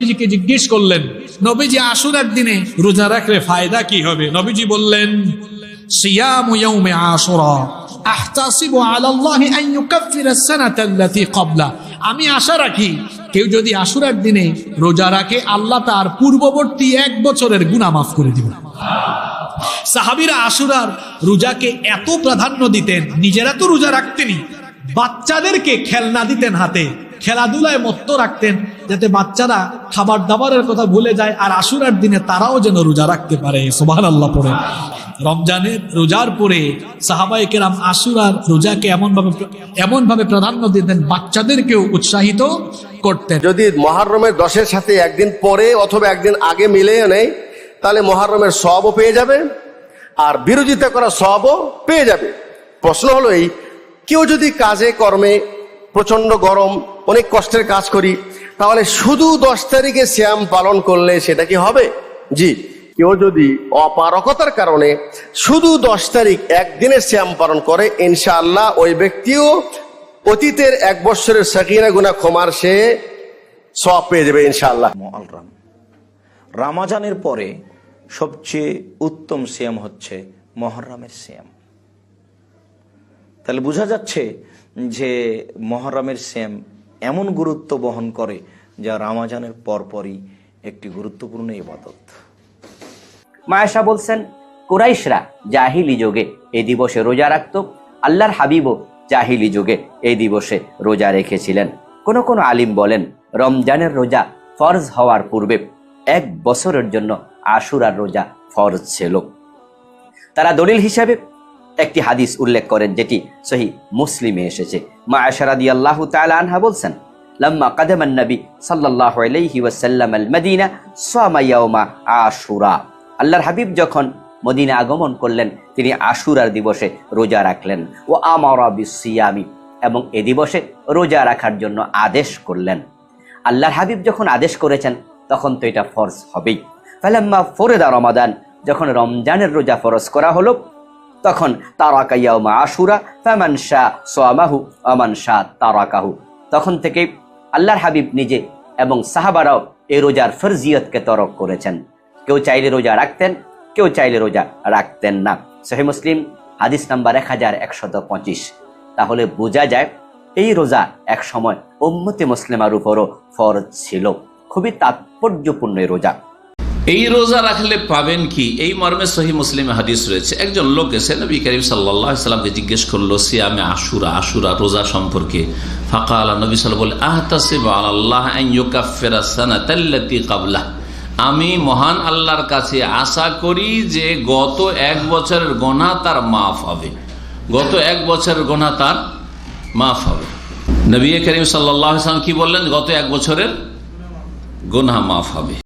নবীজিকে জিজ্ঞেস করলেন, নবীজি আশুরার দিনে রোজা রাখলে ফায়দা কি হবে? নবীজি বললেন আমি আশা রাখি, কেউ যদি আশুরার দিনে রোজা রাখে, আল্লাহ তার পূর্ববর্তী এক বছরের গুনাহ মাফ করে দিবেন। সাহাবিরা আশুরার রোজাকে এত প্রাধান্য দিতেন, নিজেরা তো রোজা রাখতেনই, বাচ্চাদেরকে খেলনা দিতেন হাতে। খেলাধুলায় মত্ত রাখতেন, যাতে বাচ্চারা খাবার দাবারের কথা ভুলে যায় আর আশুরার দিনে তারাও যেন রোজা রাখতে পারে। সোভান আল্লাহ পড়ে। রমজানের রোজার পরে সাহাবাই কেরাম আশুরার রোজাকে এমন ভাবে এমন ভাবে প্রাধান্য দিতেন, বাচ্চাদেরকেও উৎসাহিত করতেন। যদি মহারমের দশের সাথে একদিন পরে অথবা একদিন আগে মিলে নেয়, তাহলে মহারমের সবও পেয়ে যাবে আর বিরোধিতা করা সবও পেয়ে যাবে। প্রশ্ন হলো এই, কেউ যদি কাজে, কর্মে প্রচণ্ড গরম অনেক কষ্টের কাজ করি, তাহলে শুধু দশ তারিখে শ্যাম পালন করলে সেটা কি হবে? জি, কেউ যদি অপারকতার কারণে শুধু দশ তারিখ একদিনের শ্যাম পালন করে, ইনশাআল্লাহ ওই ব্যক্তিও অতীতের এক বছরের সাকিনা গুনা ক্ষমার সে সব পেয়ে যাবে ইনশাআল্লাহ। রামাজানের পরে সবচেয়ে উত্তম শ্যাম হচ্ছে মহরমের শ্যাম। তাহলে বোঝা যাচ্ছে যে মহরমের সিয়াম এমন গুরুত্ব বহন করে যা রামাজানের পরপরই একটি গুরুত্বপূর্ণ ইবাদত। মায়েশা বলছেন, কুরাইশরা জাহিলি যুগে এই দিবসে রোজা রাখত, আল্লাহর হাবিবও জাহিলি যুগে এই দিবসে রোজা রেখেছিলেন। কোন কোন আলিম বলেন, রমজানের রোজা ফরজ হওয়ার পূর্বে এক বছরের জন্য আশুরার রোজা ফরজ ছিল। তারা দলিল হিসাবে একটি হাদিস উল্লেখ করেন যেটি সহি মুসলিমে এসেছে। মা আশারাদি আল্লাহ আনহা বলছেন, লম্মা কাদামান নবী সাল্লাল্লাহু আলাইহি ওয়াসাল্লাম আল মদিনা সামা ইয়াউমা আশুরা। আল্লাহর হাবিব যখন মদিনা আগমন করলেন, তিনি আশুরার দিবসে রোজা রাখলেন। ও আমারা বিসিয়ামি। এবং এ দিবসে রোজা রাখার জন্য আদেশ করলেন। আল্লাহর হাবিব যখন আদেশ করেছেন, তখন তো এটা ফরজ হবেই। ফালাম্মা ফরেদা রমাদান, যখন রমজানের রোজা ফরজ করা হলো তখন তারাকাইয়াউমা আশুরা, ফামান শাহ সোয়ামাহু আমান শাহ তারাকাহু। তখন থেকে আল্লাহর হাবিব নিজে এবং সাহাবারাও এই রোজার ফরজিয়তকে তরক করেছেন। কেউ চাইলে রোজা রাখতেন, কেউ চাইলে রোজা রাখতেন না। সহি মুসলিম, হাদিস নাম্বার এক হাজার একশত পঁচিশ। তাহলে বোঝা যায়, এই রোজা এক সময় উম্মতে মুসলিমার উপরও ফরজ ছিল। খুবই তাৎপর্যপূর্ণ এই রোজা। এই রোজা রাখলে পাবেন কি? এই মর্মে সহি মুসলিম হাদিস রয়েছে। একজন লোক এসে নবী করিম সাল্লাহ জিজ্ঞেস করল, সিয়ামে আশুরা আশুরা রোজা সম্পর্কে? ফাঁকা আল্লাহ নবী সাল বলে আল্লাহ আমি মহান আল্লাহর কাছে আশা করি যে গত এক বছরের গোনা তার মাফ হবে। গত এক বছরের গোনা তার মাফ হবে। নবী করিম সাল্লাহ সাল্লাম কি বললেন? গত এক বছরের গোনা মাফ হবে।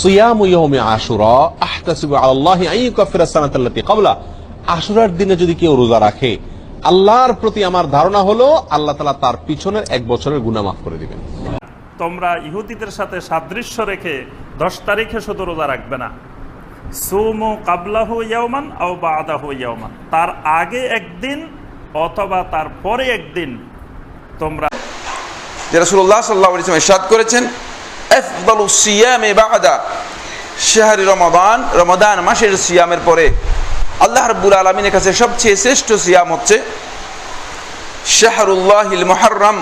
সিয়াম ইয়াউমে আশুরা আহতাসিবু আলাল্লাহি আন ইউকাফিরা সানাতাল্লাতি ক্বাবলা। আশুরার দিনে যদি কেউ রোজা রাখে আল্লাহর প্রতি আমার ধারণা হলো আল্লাহ তাআলা তার পিছনের এক বছরের গুনাহ মাফ করে দিবেন। তোমরা ইহুদিদের সাথে সাদৃশ্য রেখে দশ তারিখে শুধু রোজা রাখবে না। সুমু কাবলাহু ইয়াওমান আও বাদাহু ইয়াওমান তার আগে একদিন অথবা তার পরে একদিন তোমরা যে রাসূলুল্লাহ সাল্লাল্লাহু আলাইহি ওয়াসাল্লাম ইরশাদ করেছেন আফদালু সিয়ামে বাদা শাহরি রমাদান রমাদান মাসের সিয়ামের পরে। আল্লাহ রাব্বুল আলামিনের কাছে সবচেয়ে শ্রেষ্ঠ সিয়াম হচ্ছে শাহরুল্লাহিল মুহররম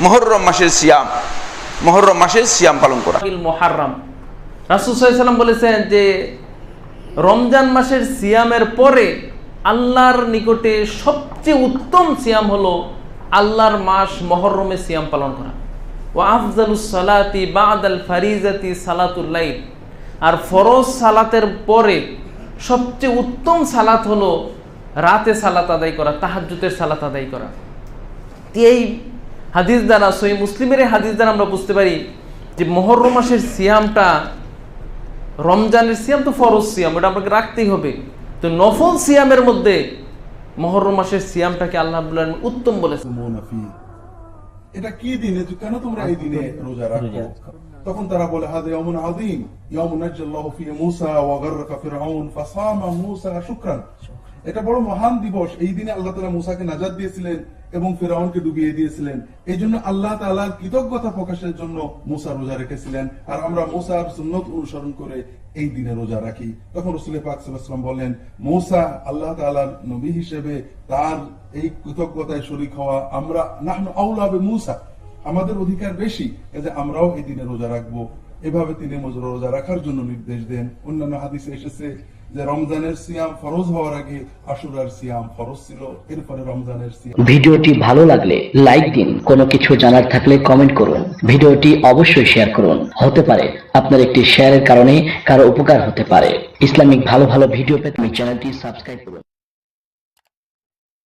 মুহররম মাসের সিয়াম। মুহররম মাসের সিয়াম পালন করা। মহারাম রাসুসাল্লাম বলেছেন যে, রমজান মাসের সিয়ামের পরে আল্লাহর নিকটে সবচেয়ে উত্তম সিয়াম হলো আল্লাহর মাস মহরমে সিয়াম পালন করা। ও বাদাল ফারিজাতি সালাতুল্লাইল আর ফরজ সালাতের পরে সবচেয়ে উত্তম সালাত হলো রাতে সালাত আদায় করা তাহাজ্জুতের সালাত আদায় করা। এই হাদিস দ্বারা সই মুসলিমের হাদিস দ্বারা আমরা বুঝতে পারি যে মহরম মাসের সিয়ামটা, রমজানের সিয়াম তো ফরজ সিয়াম ওটা আপনাকে রাখতেই হবে। তো নফল সিয়ামের মধ্যে মহরম মাসের সিয়ামটাকে আল্লাহ উত্তম বলেছেন। এটা কি দিনে? কেন তোমরা এই দিনে রোজা রাখো? তখন তারা বলে হাদে ইয়াউমুন আযীম। ইয়াউমুন নাজ্জাল্লাহু ফি মূসা ওয়া গাররাকা ফিরআউন ফাসামা মূসা শুকরান। এটা বড় মহান দিবস। এই দিনে আল্লাহ তাআলা মূসাকে নাজাত দিয়েছিলেন। এবং ফিরাউনকে ডুবিয়ে দিয়েছিলেন। এই জন্য আল্লাহ তাআলার কৃতজ্ঞতা প্রকাশের জন্য মূসা রোজা রেখেছিলেন। আর আমরা মূসার সুন্নত অনুসরণ করে এই দিনে রোজা রাখি। তখন রসুল পাক সাল্লাল্লাহু আলাইহি বলেন মূসা আল্লাহ তাআলার নবী হিসেবে তার এই কৃতজ্ঞতায় শরীক হওয়া আমরা, নাহনু আউলা বে মূসা। আমাদের অধিকার বেশি যে আমরাও এই দিনে রোজা রাখব। এভাবে তিনি মজুর রোজা রাখার জন্য নির্দেশ দেন। অন্যান্য হাদিসে এসেছে যে রমজানের সিয়াম ফরজ হওয়ার আগে আশুরার সিয়াম ফরজ ছিল, এরপরে রমজানের সিয়াম ভিডিওটি ভালো লাগলে লাইক দিন। কোনো কিছু জানার থাকলে কমেন্ট করুন। ভিডিওটি অবশ্যই শেয়ার করুন। হতে পারে আপনার একটি শেয়ারের কারণে কারও উপকার হতে পারে। ইসলামিক ভালো ভালো ভিডিও পেতে চ্যানেলটি সাবস্ক্রাইব করুন।